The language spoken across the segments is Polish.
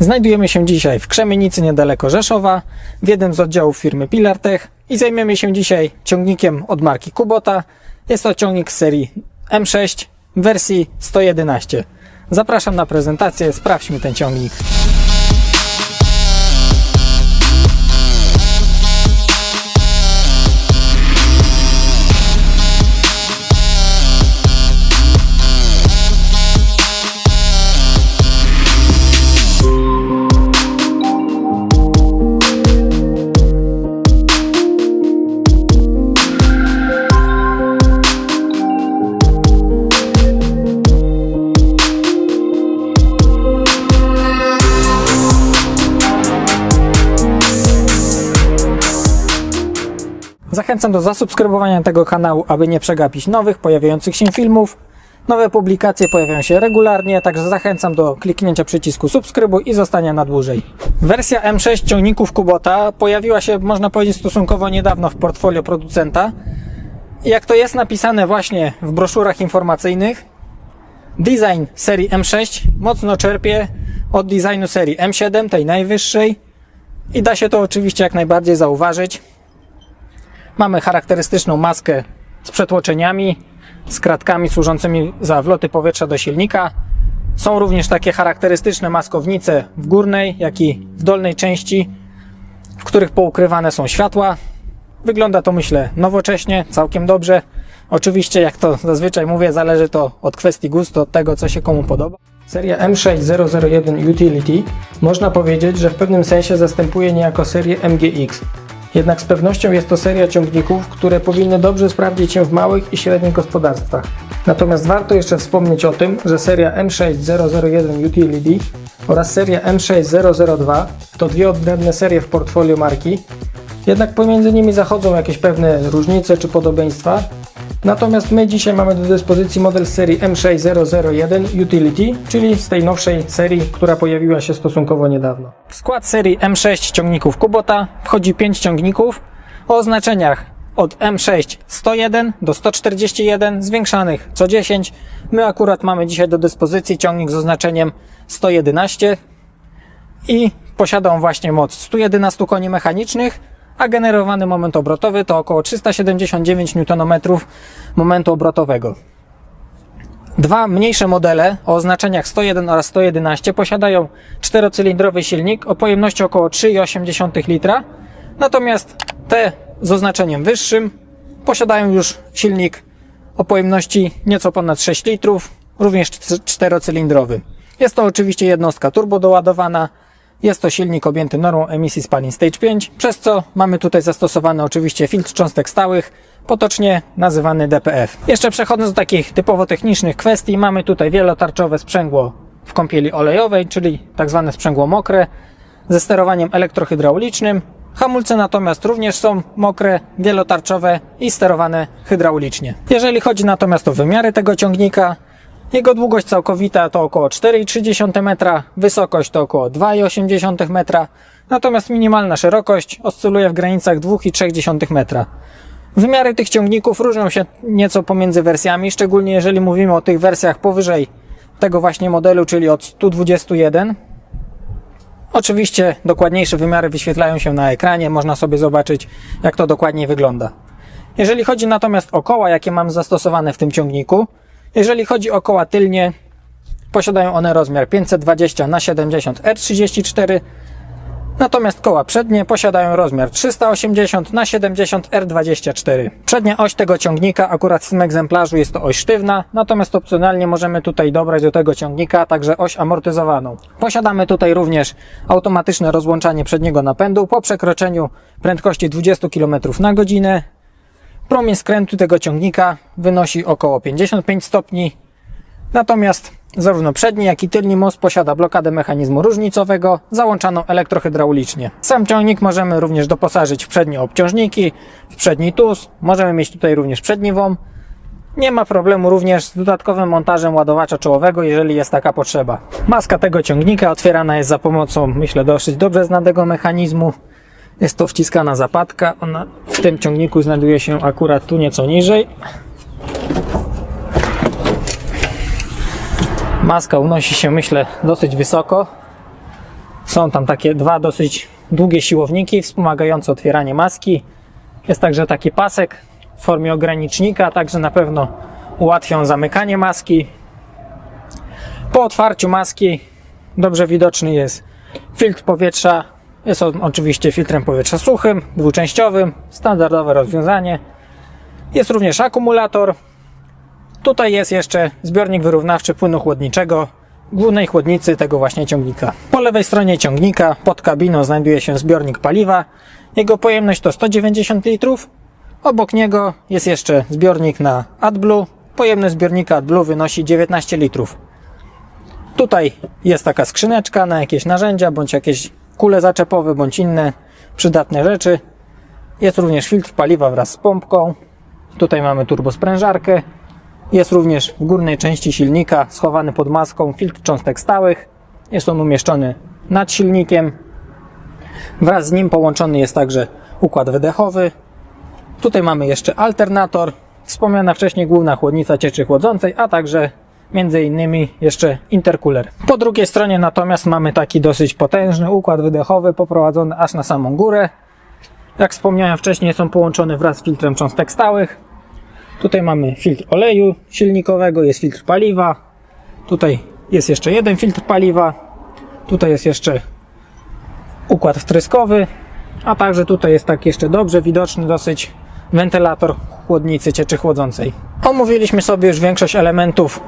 Znajdujemy się dzisiaj w Krzemienicy niedaleko Rzeszowa, w jednym z oddziałów firmy Pilartech i zajmiemy się dzisiaj ciągnikiem od marki Kubota. Jest to ciągnik z serii M6 w wersji 111. Zapraszam na prezentację, sprawdźmy ten ciągnik. Zachęcam do zasubskrybowania tego kanału, aby nie przegapić nowych, pojawiających się filmów. Nowe publikacje pojawiają się regularnie, także zachęcam do kliknięcia przycisku subskrybuj i zostania na dłużej. Wersja M6 ciągników Kubota pojawiła się, można powiedzieć, stosunkowo niedawno w portfolio producenta. Jak to jest napisane właśnie w broszurach informacyjnych, design serii M6 mocno czerpie od designu serii M7, tej najwyższej. I da się to oczywiście jak najbardziej zauważyć. Mamy charakterystyczną maskę z przetłoczeniami, z kratkami służącymi za wloty powietrza do silnika. Są również takie charakterystyczne maskownice w górnej, jak i w dolnej części, w których poukrywane są światła. Wygląda to myślę nowocześnie, całkiem dobrze. Oczywiście, jak to zazwyczaj mówię, zależy to od kwestii gustu, od tego, co się komu podoba. Seria M6001 Utility można powiedzieć, że w pewnym sensie zastępuje niejako serię MGX. Jednak z pewnością jest to seria ciągników, które powinny dobrze sprawdzić się w małych i średnich gospodarstwach. Natomiast warto jeszcze wspomnieć o tym, że seria M6001 Utility oraz seria M6002 to dwie odrębne serie w portfolio marki, jednak pomiędzy nimi zachodzą jakieś pewne różnice czy podobieństwa. Natomiast my dzisiaj mamy do dyspozycji model z serii M6001 Utility, czyli z tej nowszej serii, która pojawiła się stosunkowo niedawno. W skład serii M6 ciągników Kubota wchodzi 5 ciągników o oznaczeniach od M6 101 do 141, zwiększanych co 10. My akurat mamy dzisiaj do dyspozycji ciągnik z oznaczeniem 111 i posiada on właśnie moc 111 koni mechanicznych, a generowany moment obrotowy to około 379 Nm momentu obrotowego. Dwa mniejsze modele o oznaczeniach 101 oraz 111 posiadają czterocylindrowy silnik o pojemności około 3,8 litra, natomiast te z oznaczeniem wyższym posiadają już silnik o pojemności nieco ponad 6 litrów, również czterocylindrowy. Jest to oczywiście jednostka turbo doładowana, jest to silnik objęty normą emisji spalin Stage 5, przez co mamy tutaj zastosowany oczywiście filtr cząstek stałych, potocznie nazywany DPF. Jeszcze przechodząc do takich typowo technicznych kwestii, mamy tutaj wielotarczowe sprzęgło w kąpieli olejowej, czyli tak zwane sprzęgło mokre, ze sterowaniem elektrohydraulicznym. Hamulce natomiast również są mokre, wielotarczowe i sterowane hydraulicznie. Jeżeli chodzi natomiast o wymiary tego ciągnika, jego długość całkowita to około 4,3 metra, wysokość to około 2,8 metra, natomiast minimalna szerokość oscyluje w granicach 2,3 metra. Wymiary tych ciągników różnią się nieco pomiędzy wersjami, szczególnie jeżeli mówimy o tych wersjach powyżej tego właśnie modelu, czyli od 121. Oczywiście dokładniejsze wymiary wyświetlają się na ekranie, można sobie zobaczyć jak to dokładniej wygląda. Jeżeli chodzi natomiast o koła, jakie mam zastosowane w tym ciągniku, jeżeli chodzi o koła tylnie, posiadają one rozmiar 520 na 70 R34, natomiast koła przednie posiadają rozmiar 380 na 70 R24. Przednia oś tego ciągnika, akurat w tym egzemplarzu jest to oś sztywna, natomiast opcjonalnie możemy tutaj dobrać do tego ciągnika także oś amortyzowaną. Posiadamy tutaj również automatyczne rozłączanie przedniego napędu po przekroczeniu prędkości 20 km na godzinę, Promień skrętu tego ciągnika wynosi około 55 stopni. Natomiast zarówno przedni, jak i tylni most posiada blokadę mechanizmu różnicowego załączaną elektrohydraulicznie. Sam ciągnik możemy również doposażyć w przednie obciążniki, w przedni tus, możemy mieć tutaj również przedni WOM. Nie ma problemu również z dodatkowym montażem ładowacza czołowego, jeżeli jest taka potrzeba. Maska tego ciągnika otwierana jest za pomocą, myślę, dosyć dobrze znanego mechanizmu. Jest to wciskana zapadka. Ona w tym ciągniku znajduje się akurat tu nieco niżej. Maska unosi się, myślę, dosyć wysoko. Są tam takie dwa dosyć długie siłowniki wspomagające otwieranie maski. Jest także taki pasek w formie ogranicznika, także na pewno ułatwią zamykanie maski. Po otwarciu maski dobrze widoczny jest filtr powietrza. Jest on oczywiście filtrem powietrza suchym, dwuczęściowym, standardowe rozwiązanie. Jest również akumulator. Tutaj jest jeszcze zbiornik wyrównawczy płynu chłodniczego głównej chłodnicy tego właśnie ciągnika. Po lewej stronie ciągnika pod kabiną znajduje się zbiornik paliwa. Jego pojemność to 190 litrów. Obok niego jest jeszcze zbiornik na AdBlue. Pojemność zbiornika AdBlue wynosi 19 litrów. Tutaj jest taka skrzyneczka na jakieś narzędzia, bądź jakieś kule zaczepowe, bądź inne przydatne rzeczy. Jest również filtr paliwa wraz z pompką. Tutaj mamy turbosprężarkę. Jest również w górnej części silnika schowany pod maską filtr cząstek stałych. Jest on umieszczony nad silnikiem. Wraz z nim połączony jest także układ wydechowy. Tutaj mamy jeszcze alternator, wspomniana wcześniej główna chłodnica cieczy chłodzącej, a także między innymi jeszcze intercooler. Po drugiej stronie natomiast mamy taki dosyć potężny układ wydechowy poprowadzony aż na samą górę. Jak wspomniałem wcześniej są połączone wraz z filtrem cząstek stałych. Tutaj mamy filtr oleju silnikowego, jest filtr paliwa. Tutaj jest jeszcze jeden filtr paliwa. Tutaj jest jeszcze układ wtryskowy. A także tutaj jest tak jeszcze dobrze widoczny dosyć wentylator chłodnicy cieczy chłodzącej. Omówiliśmy sobie już większość elementów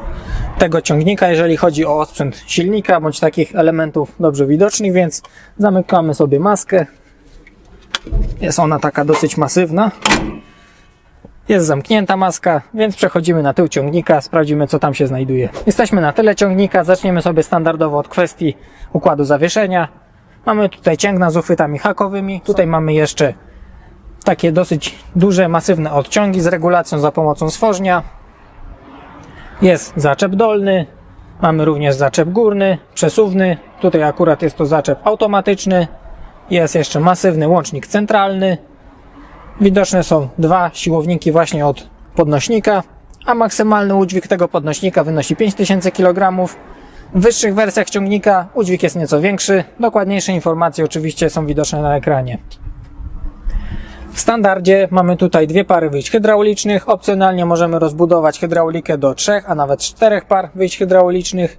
tego ciągnika, jeżeli chodzi o osprzęt silnika, bądź takich elementów dobrze widocznych, więc zamykamy sobie maskę. Jest ona taka dosyć masywna. Jest zamknięta maska, więc przechodzimy na tył ciągnika, sprawdzimy co tam się znajduje. Jesteśmy na tyle ciągnika, zaczniemy sobie standardowo od kwestii układu zawieszenia. Mamy tutaj cięgna z uchwytami hakowymi, tutaj mamy jeszcze takie dosyć duże, masywne odciągi z regulacją za pomocą stworznia. Jest zaczep dolny, mamy również zaczep górny, przesuwny, tutaj akurat jest to zaczep automatyczny. Jest jeszcze masywny łącznik centralny, Widoczne są dwa siłowniki właśnie od podnośnika, a maksymalny udźwig tego podnośnika wynosi 5000 kg. W wyższych wersjach ciągnika udźwig jest nieco większy. Dokładniejsze informacje oczywiście są widoczne na ekranie. W standardzie mamy tutaj dwie pary wyjść hydraulicznych. Opcjonalnie możemy rozbudować hydraulikę do trzech, a nawet czterech par wyjść hydraulicznych.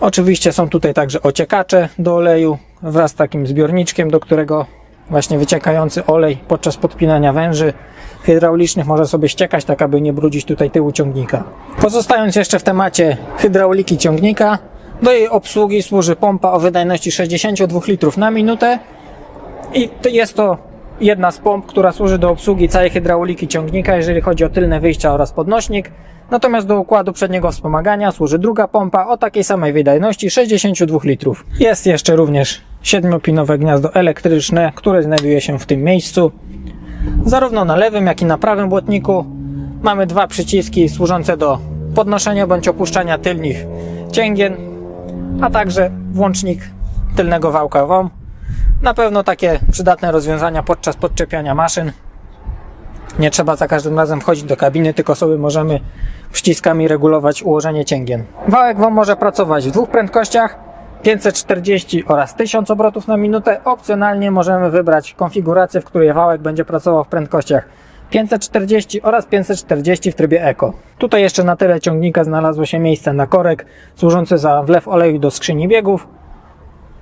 Oczywiście są tutaj także ociekacze do oleju wraz z takim zbiorniczkiem, do którego właśnie wyciekający olej podczas podpinania węży hydraulicznych może sobie ściekać, tak aby nie brudzić tutaj tyłu ciągnika. Pozostając jeszcze w temacie hydrauliki ciągnika, do jej obsługi służy pompa o wydajności 62 litrów na minutę i jest to jedna z pomp, która służy do obsługi całej hydrauliki ciągnika, jeżeli chodzi o tylne wyjścia oraz podnośnik. Natomiast do układu przedniego wspomagania służy druga pompa o takiej samej wydajności 62 litrów. Jest jeszcze również siedmiopinowe gniazdo elektryczne, które znajduje się w tym miejscu. Zarówno na lewym, jak i na prawym błotniku mamy dwa przyciski służące do podnoszenia bądź opuszczania tylnych cięgien, a także włącznik tylnego wałka WOM. Na pewno takie przydatne rozwiązania podczas podczepiania maszyn. Nie trzeba za każdym razem wchodzić do kabiny, tylko sobie możemy przyciskami regulować ułożenie cięgien. Wałek WOM może pracować w dwóch prędkościach 540 oraz 1000 obrotów na minutę. Opcjonalnie możemy wybrać konfigurację, w której wałek będzie pracował w prędkościach 540 oraz 540 w trybie Eco. Tutaj jeszcze na tyle ciągnika znalazło się miejsce na korek służący za wlew oleju do skrzyni biegów.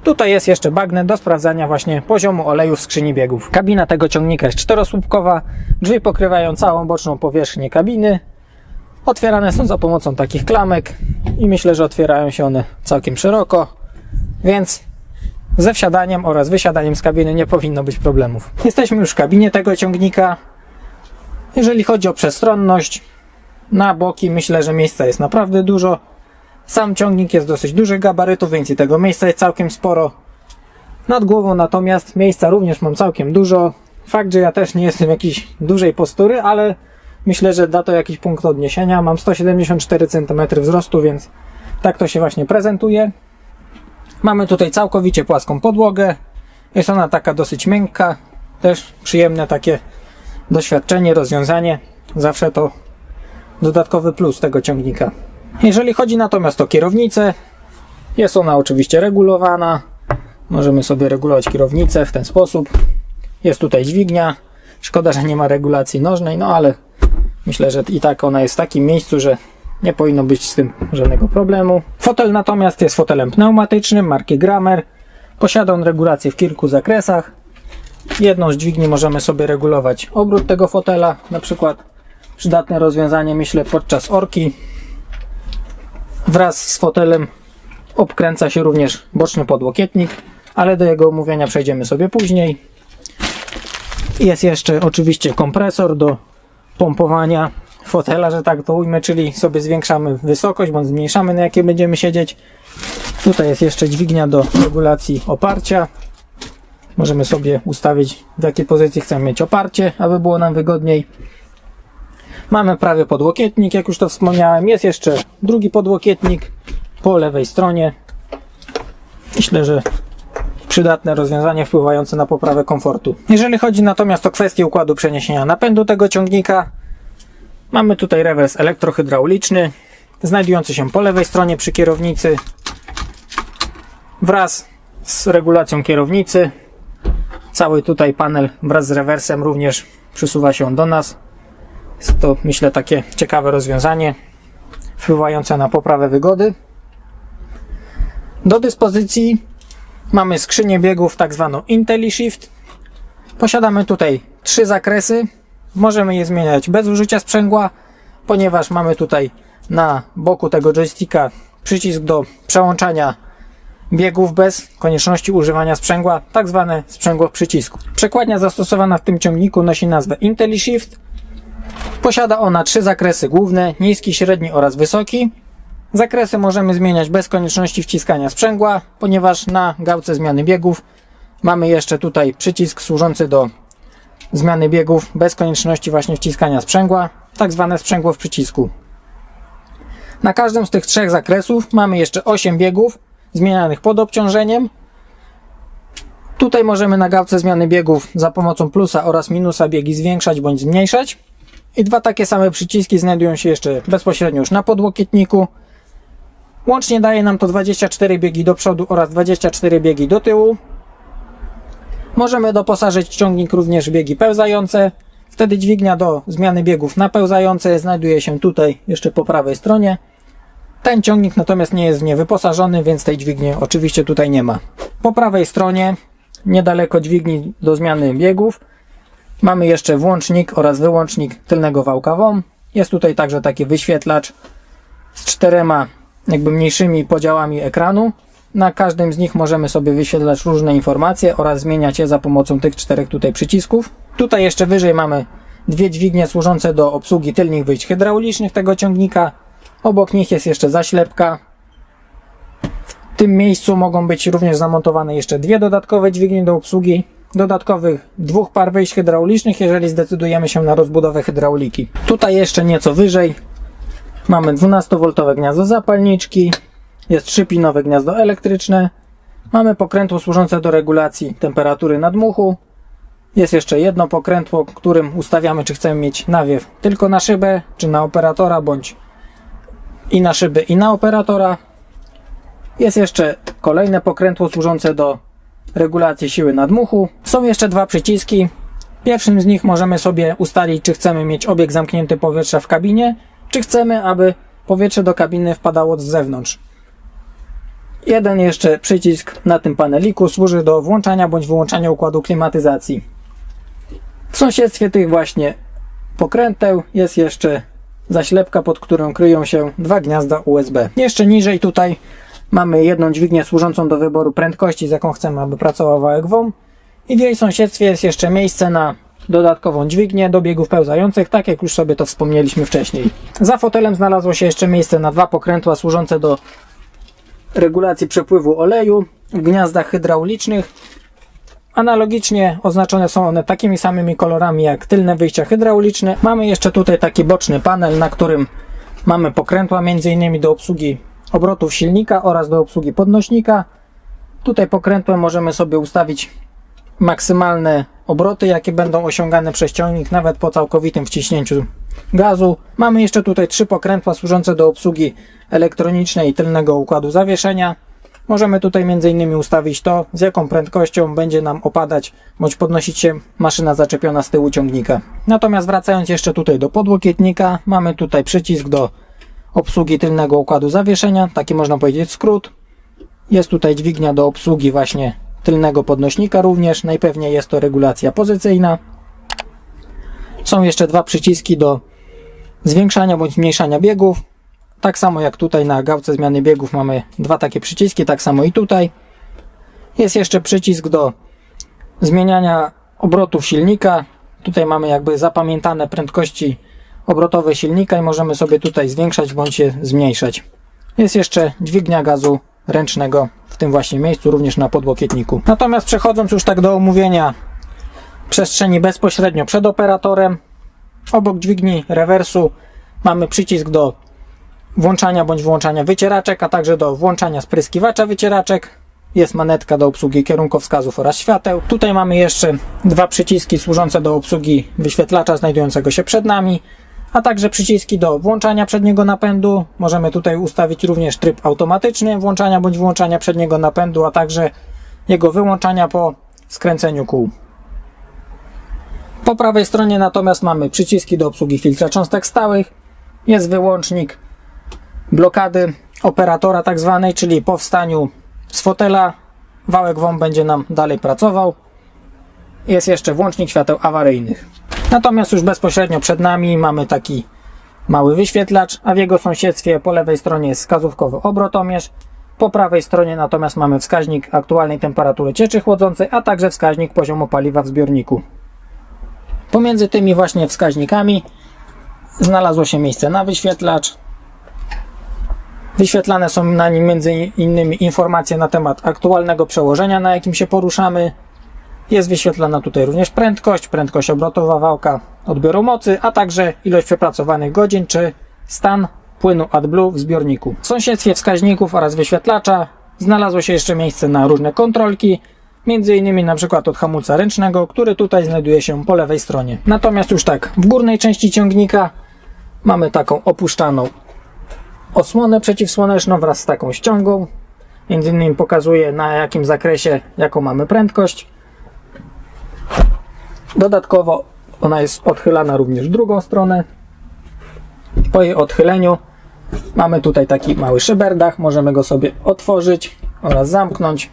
Tutaj jest jeszcze bagnet do sprawdzania właśnie poziomu oleju w skrzyni biegów. Kabina tego ciągnika jest czterosłupkowa, drzwi pokrywają całą boczną powierzchnię kabiny. Otwierane są za pomocą takich klamek i myślę, że otwierają się one całkiem szeroko, więc ze wsiadaniem oraz wysiadaniem z kabiny nie powinno być problemów. Jesteśmy już w kabinie tego ciągnika. Jeżeli chodzi o przestronność, na boki myślę, że miejsca jest naprawdę dużo. Sam ciągnik jest dosyć dużych gabarytów, więc i tego miejsca jest całkiem sporo. Nad głową natomiast miejsca również mam całkiem dużo. Fakt, że ja też nie jestem jakiś dużej postury, ale myślę, że da to jakiś punkt odniesienia. Mam 174 cm wzrostu, więc tak to się właśnie prezentuje. Mamy tutaj całkowicie płaską podłogę. Jest ona taka dosyć miękka. Też przyjemne takie doświadczenie, rozwiązanie. Zawsze to dodatkowy plus tego ciągnika. Jeżeli chodzi natomiast o kierownicę, Jest ona oczywiście regulowana. Możemy sobie regulować kierownicę w ten sposób. Jest tutaj dźwignia. Szkoda, że nie ma regulacji nożnej, no ale myślę, że i tak ona jest w takim miejscu, że nie powinno być z tym żadnego problemu. Fotel natomiast jest fotelem pneumatycznym marki Grammer. Posiada on regulację w kilku zakresach. Jedną z dźwigni możemy sobie regulować obrót tego fotela, na przykład przydatne rozwiązanie myślę podczas orki. Wraz z fotelem obkręca się również boczny podłokietnik, ale do jego omówienia przejdziemy sobie później. Jest jeszcze oczywiście kompresor do pompowania fotela, że tak to ujmę, czyli sobie zwiększamy wysokość bądź zmniejszamy na jakiej będziemy siedzieć. Tutaj jest jeszcze dźwignia do regulacji oparcia. Możemy sobie ustawić w jakiej pozycji chcemy mieć oparcie, aby było nam wygodniej. Mamy prawy podłokietnik, jak już to wspomniałem. Jest jeszcze drugi podłokietnik po lewej stronie. Myślę, że przydatne rozwiązanie wpływające na poprawę komfortu. Jeżeli chodzi natomiast o kwestię układu przeniesienia napędu tego ciągnika, mamy tutaj rewers elektrohydrauliczny, znajdujący się po lewej stronie przy kierownicy, wraz z regulacją kierownicy. Cały tutaj panel wraz z rewersem również przysuwa się do nas. Jest to myślę takie ciekawe rozwiązanie, wpływające na poprawę wygody. Do dyspozycji mamy skrzynię biegów tak zwaną IntelliShift. Posiadamy tutaj trzy zakresy. Możemy je zmieniać bez użycia sprzęgła, ponieważ mamy tutaj na boku tego joysticka przycisk do przełączania biegów bez konieczności używania sprzęgła, tak zwane sprzęgło w przycisku. Przekładnia zastosowana w tym ciągniku nosi nazwę IntelliShift. Posiada ona trzy zakresy główne, niski, średni oraz wysoki. Zakresy możemy zmieniać bez konieczności wciskania sprzęgła, ponieważ na gałce zmiany biegów mamy jeszcze tutaj przycisk służący do zmiany biegów bez konieczności właśnie wciskania sprzęgła, tak zwane sprzęgło w przycisku. Na każdym z tych trzech zakresów mamy jeszcze 8 biegów zmienianych pod obciążeniem. Tutaj możemy na gałce zmiany biegów za pomocą plusa oraz minusa biegi zwiększać bądź zmniejszać. I dwa takie same przyciski znajdują się jeszcze bezpośrednio już na podłokietniku. Łącznie daje nam to 24 biegi do przodu oraz 24 biegi do tyłu. Możemy doposażyć ciągnik również w biegi pełzające. Wtedy dźwignia do zmiany biegów na pełzające znajduje się tutaj jeszcze po prawej stronie. Ten ciągnik natomiast nie jest w nie wyposażony, więc tej dźwigni oczywiście tutaj nie ma. Po prawej stronie, niedaleko dźwigni do zmiany biegów, mamy jeszcze włącznik oraz wyłącznik tylnego wałka WOM. Jest tutaj także taki wyświetlacz z czterema jakby mniejszymi podziałami ekranu. Na każdym z nich możemy sobie wyświetlać różne informacje oraz zmieniać je za pomocą tych czterech tutaj przycisków. Tutaj jeszcze wyżej mamy dwie dźwignie służące do obsługi tylnych wyjść hydraulicznych tego ciągnika. Obok nich jest jeszcze zaślepka. W tym miejscu mogą być również zamontowane jeszcze dwie dodatkowe dźwignie do obsługi dodatkowych dwóch par wyjść hydraulicznych, jeżeli zdecydujemy się na rozbudowę hydrauliki. Tutaj jeszcze nieco wyżej mamy 12V gniazdo zapalniczki, jest trzypinowe gniazdo elektryczne, mamy pokrętło służące do regulacji temperatury nadmuchu, jest jeszcze jedno pokrętło, którym ustawiamy, czy chcemy mieć nawiew tylko na szybę, czy na operatora, bądź i na szyby, i na operatora. Jest jeszcze kolejne pokrętło służące do regulacji siły nadmuchu. Są jeszcze dwa przyciski. Pierwszym z nich możemy sobie ustalić, czy chcemy mieć obieg zamknięty powietrza w kabinie, czy chcemy, aby powietrze do kabiny wpadało z zewnątrz. Jeden jeszcze przycisk na tym paneliku służy do włączania bądź wyłączania układu klimatyzacji. W sąsiedztwie tych właśnie pokręteł jest jeszcze zaślepka, pod którą kryją się dwa gniazda USB. Jeszcze niżej tutaj mamy jedną dźwignię służącą do wyboru prędkości, z jaką chcemy, aby pracował wałek WOM. I w jej sąsiedztwie jest jeszcze miejsce na dodatkową dźwignię do biegów pełzających, tak jak już sobie to wspomnieliśmy wcześniej. Za fotelem znalazło się jeszcze miejsce na dwa pokrętła służące do regulacji przepływu oleju w gniazdach hydraulicznych. Analogicznie oznaczone są one takimi samymi kolorami jak tylne wyjścia hydrauliczne. Mamy jeszcze tutaj taki boczny panel, na którym mamy pokrętła m.in. do obsługi obrotów silnika oraz do obsługi podnośnika. Tutaj pokrętłem możemy sobie ustawić maksymalne obroty, jakie będą osiągane przez ciągnik nawet po całkowitym wciśnięciu gazu. Mamy jeszcze tutaj trzy pokrętła służące do obsługi elektronicznej tylnego układu zawieszenia. Możemy tutaj m.in. ustawić to, z jaką prędkością będzie nam opadać bądź podnosić się maszyna zaczepiona z tyłu ciągnika. Natomiast wracając jeszcze tutaj do podłokietnika, mamy tutaj przycisk do obsługi tylnego układu zawieszenia, taki można powiedzieć skrót. Jest tutaj dźwignia do obsługi właśnie tylnego podnośnika również, najpewniej jest to regulacja pozycyjna. Są jeszcze dwa przyciski do zwiększania bądź zmniejszania biegów. Tak samo jak tutaj na gałce zmiany biegów mamy dwa takie przyciski, tak samo i tutaj. Jest jeszcze przycisk do zmieniania obrotów silnika. Tutaj mamy jakby zapamiętane prędkości obrotowe silnika i możemy sobie tutaj zwiększać bądź je zmniejszać. Jest jeszcze dźwignia gazu ręcznego w tym właśnie miejscu, również na podłokietniku. Natomiast przechodząc już tak do omówienia przestrzeni bezpośrednio przed operatorem, obok dźwigni rewersu mamy przycisk do włączania bądź wyłączania wycieraczek, a także do włączania spryskiwacza wycieraczek. Jest manetka do obsługi kierunkowskazów oraz świateł. Tutaj mamy jeszcze dwa przyciski służące do obsługi wyświetlacza znajdującego się przed nami, a także przyciski do włączania przedniego napędu. Możemy tutaj ustawić również tryb automatyczny włączania bądź wyłączania przedniego napędu, a także jego wyłączania po skręceniu kół. Po prawej stronie natomiast mamy przyciski do obsługi filtra cząstek stałych. Jest wyłącznik blokady operatora tak zwanej, czyli po wstaniu z fotela wałek WOM będzie nam dalej pracował. Jest jeszcze włącznik świateł awaryjnych. Natomiast już bezpośrednio przed nami mamy taki mały wyświetlacz, a w jego sąsiedztwie po lewej stronie jest wskazówkowy obrotomierz. Po prawej stronie natomiast mamy wskaźnik aktualnej temperatury cieczy chłodzącej, a także wskaźnik poziomu paliwa w zbiorniku. Pomiędzy tymi właśnie wskaźnikami znalazło się miejsce na wyświetlacz. Wyświetlane są na nim innymi informacje na temat aktualnego przełożenia, na jakim się poruszamy. Jest wyświetlana tutaj również prędkość, prędkość obrotowa wałka odbioru mocy, a także ilość przepracowanych godzin czy stan płynu AdBlue w zbiorniku. W sąsiedztwie wskaźników oraz wyświetlacza znalazło się jeszcze miejsce na różne kontrolki, między innymi na przykład od hamulca ręcznego, który tutaj znajduje się po lewej stronie. Natomiast już tak, w górnej części ciągnika mamy taką opuszczaną osłonę przeciwsłoneczną wraz z taką ściągą. Między innymi pokazuje na jakim zakresie, jaką mamy prędkość. Dodatkowo ona jest odchylana również w drugą stronę. Po jej odchyleniu mamy tutaj taki mały szyberdach, możemy go sobie otworzyć oraz zamknąć.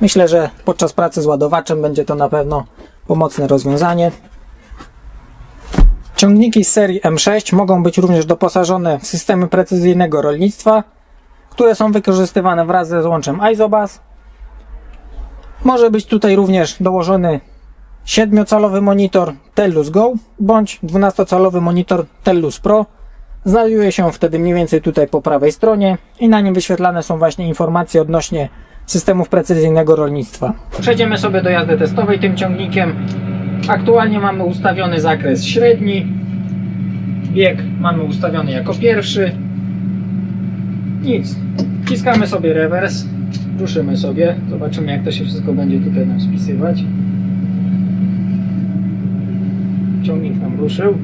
Myślę, że podczas pracy z ładowaczem będzie to na pewno pomocne rozwiązanie. Ciągniki z serii M6 mogą być również doposażone w systemy precyzyjnego rolnictwa, które są wykorzystywane wraz ze złączem Isobus. Może być tutaj również dołożony 7-calowy monitor Tellus Go bądź 12-calowy monitor Tellus Pro. Znajduje się wtedy mniej więcej tutaj po prawej stronie i na nim wyświetlane są właśnie informacje odnośnie systemów precyzyjnego rolnictwa. Przejdziemy sobie do jazdy testowej tym ciągnikiem. Aktualnie mamy ustawiony zakres średni. Bieg mamy ustawiony jako pierwszy. Nic. Wciskamy sobie rewers. Ruszymy sobie. Zobaczymy jak to się wszystko będzie tutaj nam spisywać. Ciągnik nam ruszył.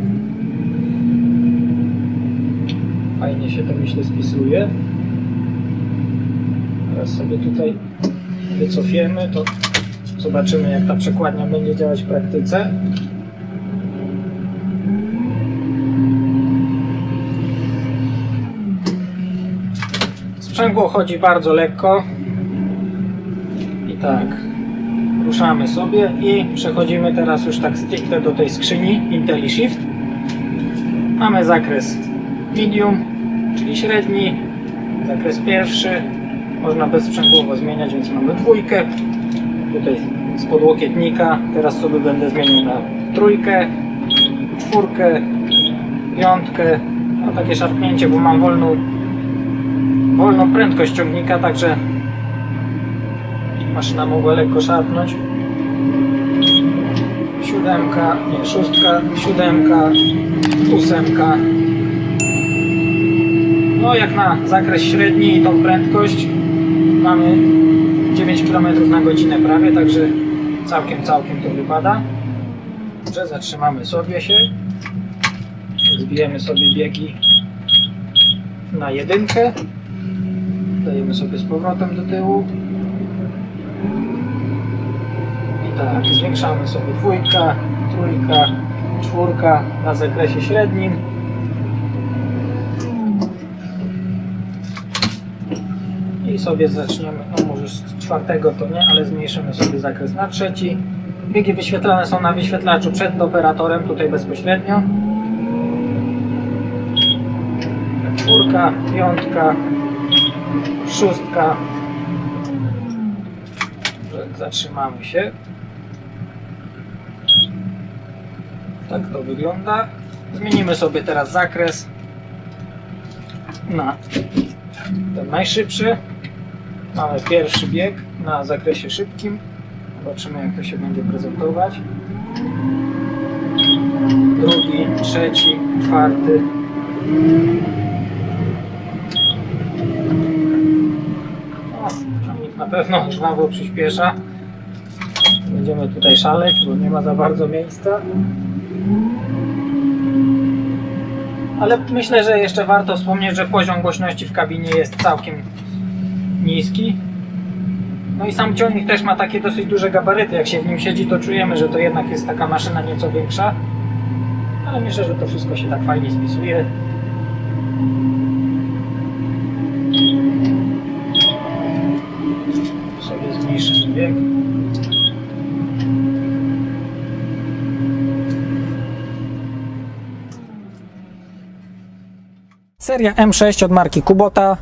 Fajnie się to myślę spisuje. Teraz sobie tutaj wycofiemy, to zobaczymy jak ta przekładnia będzie działać w praktyce. Sprzęgło chodzi bardzo lekko. I tak, ruszamy sobie i przechodzimy teraz już tak stricte do tej skrzyni IntelliShift. Mamy zakres medium, czyli średni, zakres pierwszy, można bezsprzęgłowo zmieniać, więc mamy dwójkę. Tutaj z podłokietnika, teraz sobie będę zmienił na trójkę, czwórkę, piątkę. No takie szarpnięcie, bo mam wolną, wolną prędkość ciągnika, także maszyna mogła lekko szarpnąć. Siódemka, nie, szóstka, siódemka, ósemka. No jak na zakres średni i tą prędkość mamy 9 km na godzinę prawie, także całkiem, całkiem to wypada. Dobrze, zatrzymamy sobie się. Zbijemy sobie biegi na jedynkę. Dajemy sobie z powrotem do tyłu. I tak, zwiększamy sobie dwójka, trójka, czwórka na zakresie średnim. I sobie zaczniemy, no może z czwartego to nie, ale zmniejszymy sobie zakres na trzeci. Biegi wyświetlane są na wyświetlaczu przed operatorem, tutaj bezpośrednio. Czwórka, piątka, szóstka. Zatrzymamy się. Tak to wygląda. Zmienimy sobie teraz zakres na ten najszybszy. Mamy pierwszy bieg na zakresie szybkim. Zobaczymy jak to się będzie prezentować. Drugi, trzeci, czwarty. O, na pewno żwawo przyspiesza. Będziemy tutaj szaleć, bo nie ma za bardzo miejsca. Ale myślę, że jeszcze warto wspomnieć, że poziom głośności w kabinie jest całkiem niski. No i sam ciągnik też ma takie dosyć duże gabaryty. Jak się w nim siedzi, to czujemy, że to jednak jest taka maszyna nieco większa. Ale myślę, że to wszystko się tak fajnie spisuje. Sobie zmniejszymy bieg. Seria M6 od marki Kubota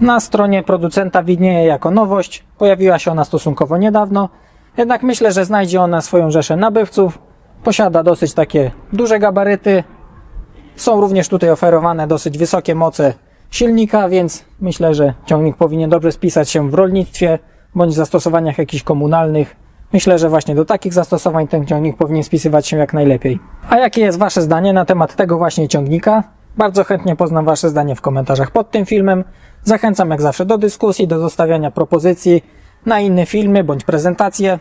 na stronie producenta widnieje jako nowość. Pojawiła się ona stosunkowo niedawno, jednak myślę, że znajdzie ona swoją rzeszę nabywców. Posiada dosyć takie duże gabaryty. Są również tutaj oferowane dosyć wysokie moce silnika, więc myślę, że ciągnik powinien dobrze spisać się w rolnictwie bądź zastosowaniach jakichś komunalnych. Myślę, że właśnie do takich zastosowań ten ciągnik powinien spisywać się jak najlepiej. A jakie jest Wasze zdanie na temat tego właśnie ciągnika? Bardzo chętnie poznam Wasze zdanie w komentarzach pod tym filmem. Zachęcam jak zawsze do dyskusji, do zostawiania propozycji na inne filmy bądź prezentacje.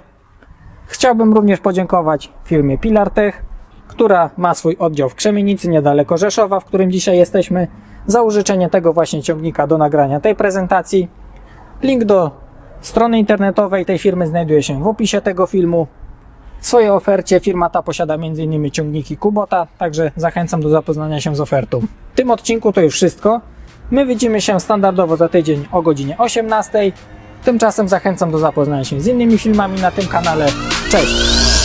Chciałbym również podziękować firmie Pilartech, która ma swój oddział w Krzemienicy, niedaleko Rzeszowa, w którym dzisiaj jesteśmy, za użyczenie tego właśnie ciągnika do nagrania tej prezentacji. Link do strony internetowej tej firmy znajduje się w opisie tego filmu. Swojej ofercie firma ta posiada m.in. ciągniki Kubota, także zachęcam do zapoznania się z ofertą. W tym odcinku to już wszystko. My widzimy się standardowo za tydzień o godzinie 18. Tymczasem zachęcam do zapoznania się z innymi filmami na tym kanale. Cześć!